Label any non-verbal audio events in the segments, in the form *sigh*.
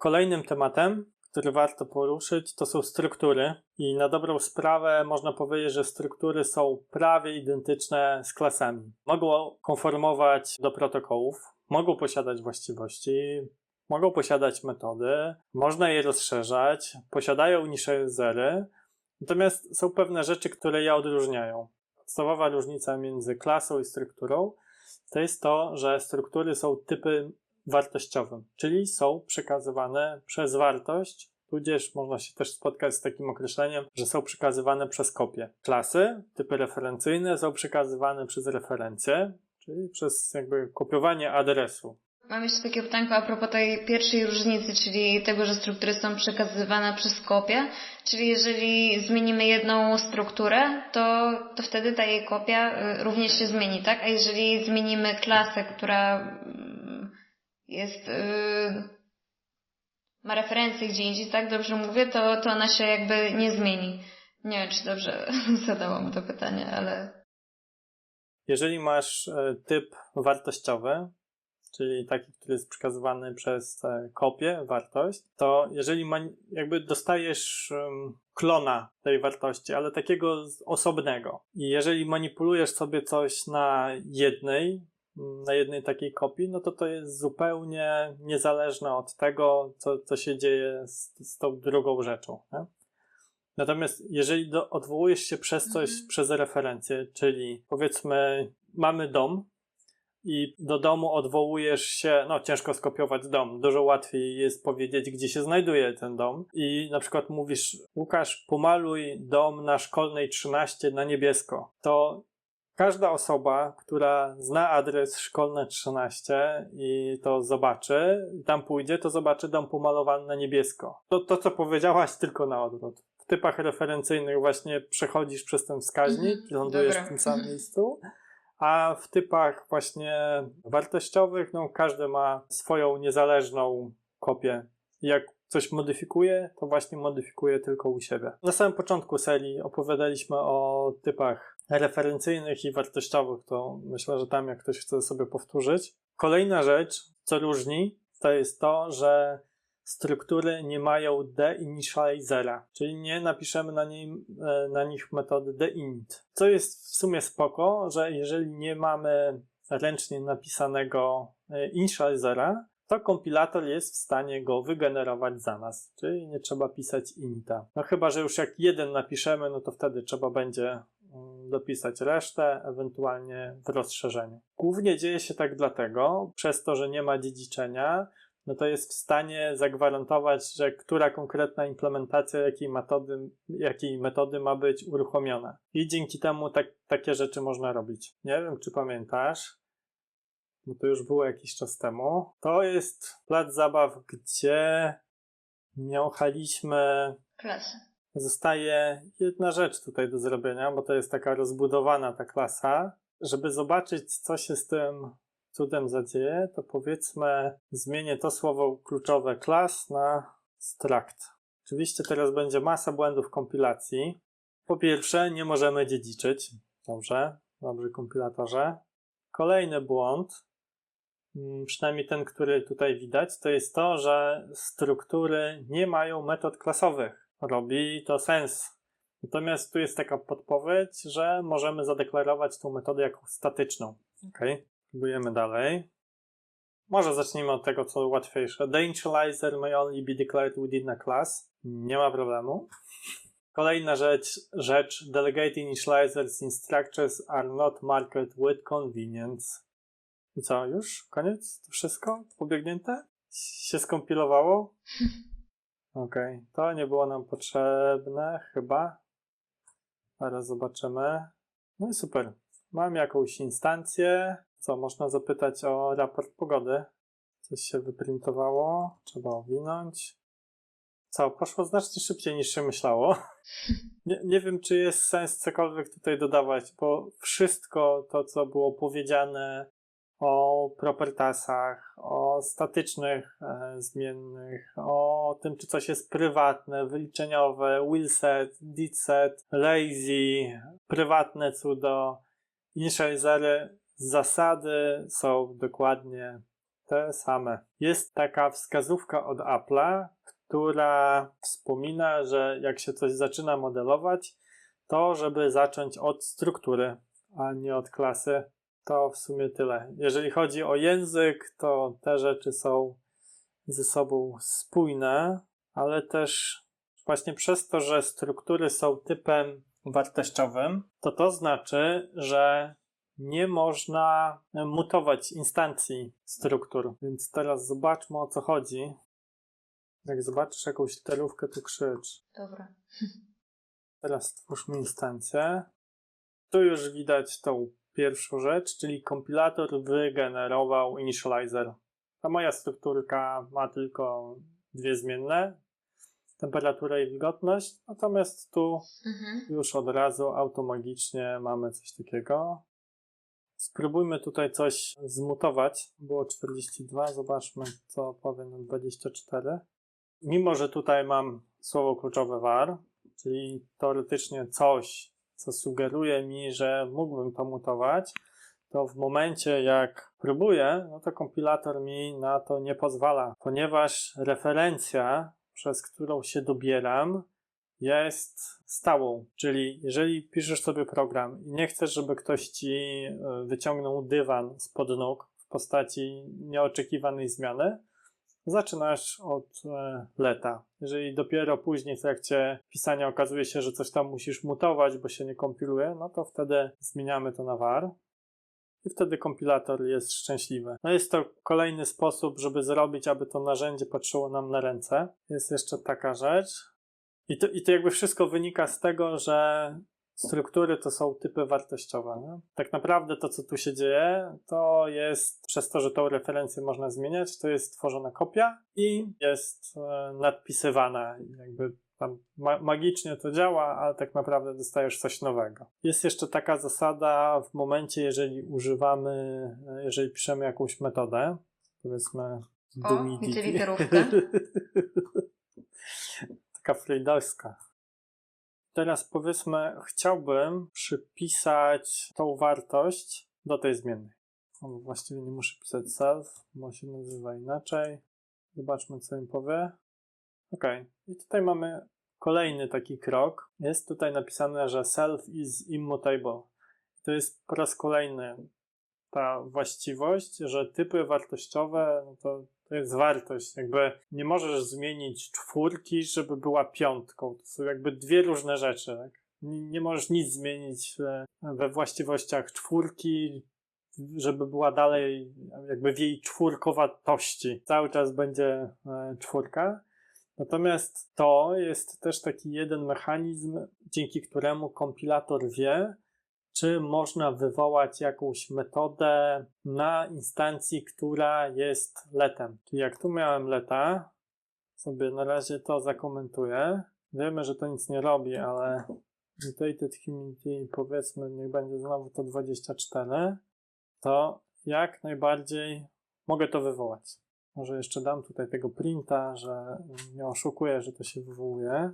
Kolejnym tematem, który warto poruszyć, to są struktury. I na dobrą sprawę można powiedzieć, że struktury są prawie identyczne z klasami. Mogą konformować do protokołów, mogą posiadać właściwości, mogą posiadać metody, można je rozszerzać, posiadają initializery, natomiast są pewne rzeczy, które je odróżniają. Podstawowa różnica między klasą i strukturą to jest to, że struktury są typy wartościowym, czyli są przekazywane przez wartość, tudzież można się też spotkać z takim określeniem, że są przekazywane przez kopię. Klasy, typy referencyjne są przekazywane przez referencje, czyli przez jakby kopiowanie adresu. Mam jeszcze takie pytanko a propos tej pierwszej różnicy, czyli tego, że struktury są przekazywane przez kopię. Czyli jeżeli zmienimy jedną strukturę, to, to wtedy ta jej kopia y, również się zmieni, tak? A jeżeli zmienimy klasę, która jest, y, ma referencję gdzie indziej, tak? Dobrze mówię, to, to ona się jakby nie zmieni. Nie wiem, czy dobrze *laughs* zadałam to pytanie, ale Jeżeli masz e, typ wartościowy, czyli taki, który jest przekazywany przez e, kopię, wartość, to jeżeli man- jakby dostajesz klona tej wartości, ale takiego osobnego i jeżeli manipulujesz sobie coś na jednej, na jednej takiej kopii, no to to jest zupełnie niezależne od tego, co, co się dzieje z, z tą drugą rzeczą. Nie? Natomiast jeżeli do, odwołujesz się przez coś, Mhm. przez referencję, czyli powiedzmy mamy dom, i do domu odwołujesz się, no ciężko skopiować dom, dużo łatwiej jest powiedzieć, gdzie się znajduje ten dom i na przykład mówisz, Łukasz, pomaluj dom na Szkolnej 13 na niebiesko. To każda osoba, która zna adres Szkolne 13 i to zobaczy, i tam pójdzie, to zobaczy dom pomalowany na niebiesko. To, to co powiedziałaś, tylko na odwrót. W typach referencyjnych właśnie przechodzisz przez ten wskaźnik Mhm, i lądujesz dobra. w tym samym miejscu. A w typach właśnie wartościowych, no każdy ma swoją niezależną kopię. Jak coś modyfikuje, to właśnie modyfikuje tylko u siebie. Na samym początku serii opowiadaliśmy o typach referencyjnych i wartościowych, to myślę, że tam jak ktoś chce sobie powtórzyć. Kolejna rzecz, co różni, to jest to, że struktury nie mają deinitializera, czyli nie napiszemy na, e, na nich metody deinit. Co jest w sumie spoko, że jeżeli nie mamy ręcznie napisanego e, initializera, to kompilator jest w stanie go wygenerować za nas, czyli nie trzeba pisać inita. No chyba, że już jak jeden napiszemy, no to wtedy trzeba będzie dopisać resztę, ewentualnie w rozszerzeniu. Głównie dzieje się tak dlatego, przez to, że nie ma dziedziczenia, no to jest w stanie zagwarantować, że która konkretna implementacja jakiej metody, jakiej metody ma być uruchomiona. I dzięki temu tak, takie rzeczy można robić. Nie wiem, czy pamiętasz, bo to już było jakiś czas temu. To jest plac zabaw, gdzie miałchaliśmy klasy. Zostaje jedna rzecz tutaj do zrobienia, bo to jest taka rozbudowana ta klasa. Żeby zobaczyć, co się z tym cudem zadzieje, to powiedzmy zmienię to słowo kluczowe class na struct. Oczywiście teraz będzie masa błędów kompilacji. Po pierwsze, nie możemy dziedziczyć. Dobrze, dobrze kompilatorze. Kolejny błąd, mm, przynajmniej ten, który tutaj widać, to jest to, że struktury nie mają metod klasowych. Robi to sens. Natomiast tu jest taka podpowiedź, że możemy zadeklarować tą metodę jako statyczną. Ok, próbujemy dalej. Może zacznijmy od tego, co łatwiejsze. The initializer may only be declared within a class. Nie ma problemu. Kolejna rzecz, rzecz. Delegate initializers in structures are not marked with convenience. I co, już? Koniec? To wszystko? Pobiegnięte? Się skompilowało? *laughs* Okej, to nie było nam potrzebne, chyba. Zaraz zobaczymy. No i super. Mam jakąś instancję. Co, można zapytać o raport pogody. Coś się wyprintowało. Trzeba owinąć. Co, poszło znacznie szybciej niż się myślało. *laughs* Nie, nie wiem, czy jest sens cokolwiek tutaj dodawać, bo wszystko to, co było powiedziane o propertasach, o statycznych e, zmiennych, o tym, czy coś jest prywatne, wyliczeniowe, willset, didset, lazy, prywatne cudo, initializery, zasady są dokładnie te same. Jest taka wskazówka od Apple'a, która wspomina, że jak się coś zaczyna modelować, to żeby zacząć od struktury, a nie od klasy. To w sumie tyle. Jeżeli chodzi o język, to te rzeczy są ze sobą spójne, ale też właśnie przez to, że struktury są typem wartościowym, to to znaczy, że nie można mutować instancji struktur. Więc teraz zobaczmy o co chodzi. Jak zobaczysz jakąś literówkę, to krzycz. Dobra. Teraz stwórzmy instancję. Tu już widać tą pierwszą rzecz, czyli kompilator wygenerował initializer. Ta moja strukturka ma tylko dwie zmienne, temperaturę i wilgotność, natomiast tu Mhm. już od razu automagicznie mamy coś takiego. Spróbujmy tutaj coś zmutować. Było 42, zobaczmy co powie na 24. Mimo, że tutaj mam słowo kluczowe var, czyli teoretycznie coś, co sugeruje mi, że mógłbym to mutować, to w momencie jak próbuję, no to kompilator mi na to nie pozwala, ponieważ referencja, przez którą się dobieram, jest stałą. Czyli jeżeli piszesz sobie program i nie chcesz, żeby ktoś ci e, wyciągnął dywan spod nóg w postaci nieoczekiwanej zmiany, zaczynasz od e, leta. Jeżeli dopiero później w trakcie pisania okazuje się, że coś tam musisz mutować, bo się nie kompiluje, no to wtedy zmieniamy to na var. I wtedy kompilator jest szczęśliwy. No jest to kolejny sposób, żeby zrobić, aby to narzędzie patrzyło nam na ręce. Jest jeszcze taka rzecz, i to, I to jakby wszystko wynika z tego, że struktury to są typy wartościowe. Nie? Tak naprawdę to, co tu się dzieje, to jest przez to, że tą referencję można zmieniać, to jest tworzona kopia i jest e, nadpisywana. Jakby tam ma magicznie to działa, ale tak naprawdę dostajesz coś nowego. Jest jeszcze taka zasada w momencie, jeżeli używamy, e, jeżeli piszemy jakąś metodę, powiedzmy O, dumidity. widzę literówkę. *laughs* taka freudowska. Teraz powiedzmy, chciałbym przypisać tą wartość do tej zmiennej. Właściwie nie muszę pisać self, bo się nazywa inaczej. Zobaczmy, co mi powie. Ok, i tutaj mamy kolejny taki krok. Jest tutaj napisane, że self is immutable. To jest po raz kolejny ta właściwość, że typy wartościowe no to, to jest wartość. Jakby nie możesz zmienić czwórki, żeby była piątką. To są jakby dwie różne rzeczy. Tak? Nie, nie możesz nic zmienić e, we właściwościach czwórki, żeby była dalej jakby w jej czwórkowatości. Cały czas będzie e, czwórka. Natomiast to jest też taki jeden mechanizm, dzięki któremu kompilator wie, czy można wywołać jakąś metodę na instancji, która jest letem. Czyli jak tu miałem leta, sobie na razie to zakomentuję. Wiemy, że to nic nie robi, ale mutated humidity powiedzmy, niech będzie znowu to 24, to jak najbardziej mogę to wywołać. Może jeszcze dam tutaj tego printa, że nie oszukuję, że to się wywołuje.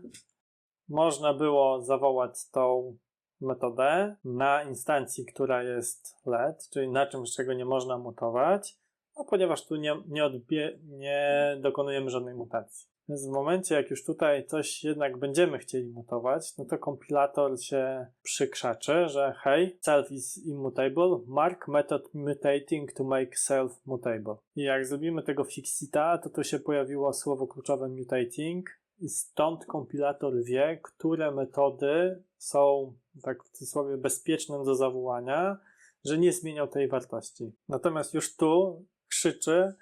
Można było zawołać tą metodę na instancji, która jest LED, czyli na czymś, czego nie można mutować, no ponieważ tu nie, nie, odbie, nie dokonujemy żadnej mutacji. Więc w momencie, jak już tutaj coś jednak będziemy chcieli mutować, no to kompilator się przykrzaczy, że hej, self is immutable, mark method mutating to make self mutable. I jak zrobimy tego fixita, to tu się pojawiło słowo kluczowe mutating i stąd kompilator wie, które metody są tak w cudzysłowie bezpieczne do zawołania, że nie zmieniał tej wartości. Natomiast już tu krzyczy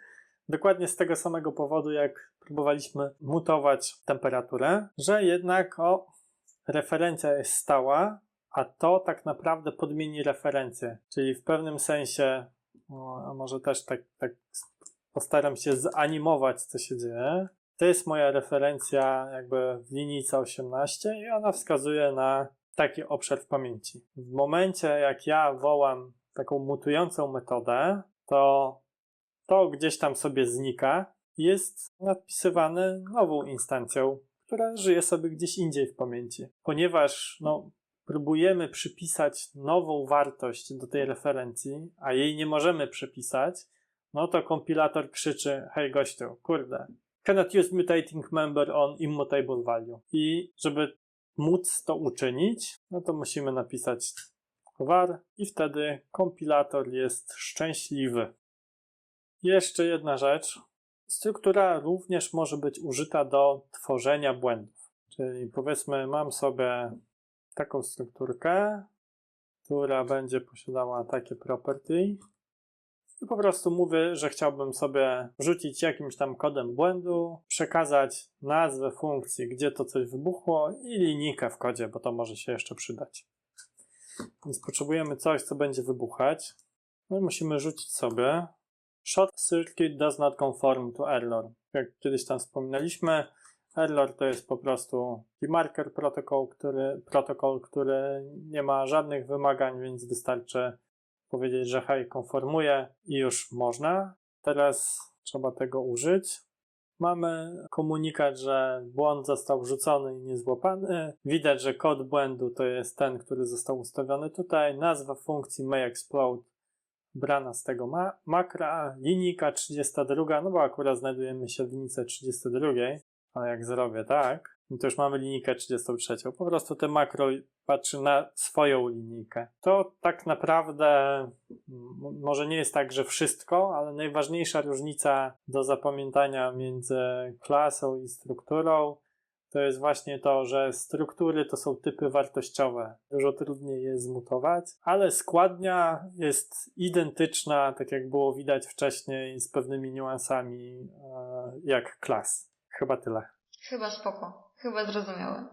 dokładnie z tego samego powodu, jak próbowaliśmy mutować temperaturę, że jednak o, referencja jest stała, a to tak naprawdę podmieni referencję. Czyli w pewnym sensie, o, a może też tak, tak postaram się zanimować, co się dzieje. To jest moja referencja jakby w linijce 18 i ona wskazuje na taki obszar w pamięci. W momencie, jak ja wołam taką mutującą metodę, to to gdzieś tam sobie znika jest nadpisywane nową instancją, która żyje sobie gdzieś indziej w pamięci. Ponieważ no, próbujemy przypisać nową wartość do tej referencji, a jej nie możemy przypisać, no to kompilator krzyczy, hej gościu, kurde, cannot use mutating member on immutable value. I żeby móc to uczynić, no to musimy napisać var i wtedy kompilator jest szczęśliwy. Jeszcze jedna rzecz. Struktura również może być użyta do tworzenia błędów. Czyli powiedzmy, mam sobie taką strukturkę, która będzie posiadała takie property. I po prostu mówię, że chciałbym sobie wrzucić jakimś tam kodem błędu, przekazać nazwę funkcji, gdzie to coś wybuchło i linijkę w kodzie, bo to może się jeszcze przydać. Więc potrzebujemy coś, co będzie wybuchać. No i musimy rzucić sobie short circuit does not conform to error. Jak kiedyś tam wspominaliśmy, error to jest po prostu marker protokół, który, protokół, który nie ma żadnych wymagań, więc wystarczy powiedzieć, że hej, konformuje i już można. Teraz trzeba tego użyć. Mamy komunikat, że błąd został wrzucony i niezłapany. Widać, że kod błędu to jest ten, który został ustawiony tutaj. Nazwa funkcji may explode brana z tego ma makra. Linijka 32, no bo akurat znajdujemy się w linijce 32. Ale jak zrobię tak, no to już mamy linijkę 33. Po prostu te makro patrzy na swoją linijkę. To tak naprawdę może nie jest tak, że wszystko, ale najważniejsza różnica do zapamiętania między klasą i strukturą to jest właśnie to, że struktury to są typy wartościowe. Dużo trudniej je zmutować, ale składnia jest identyczna, tak jak było widać wcześniej, z pewnymi niuansami e, jak klas. Chyba tyle. Chyba spoko. Chyba zrozumiałe.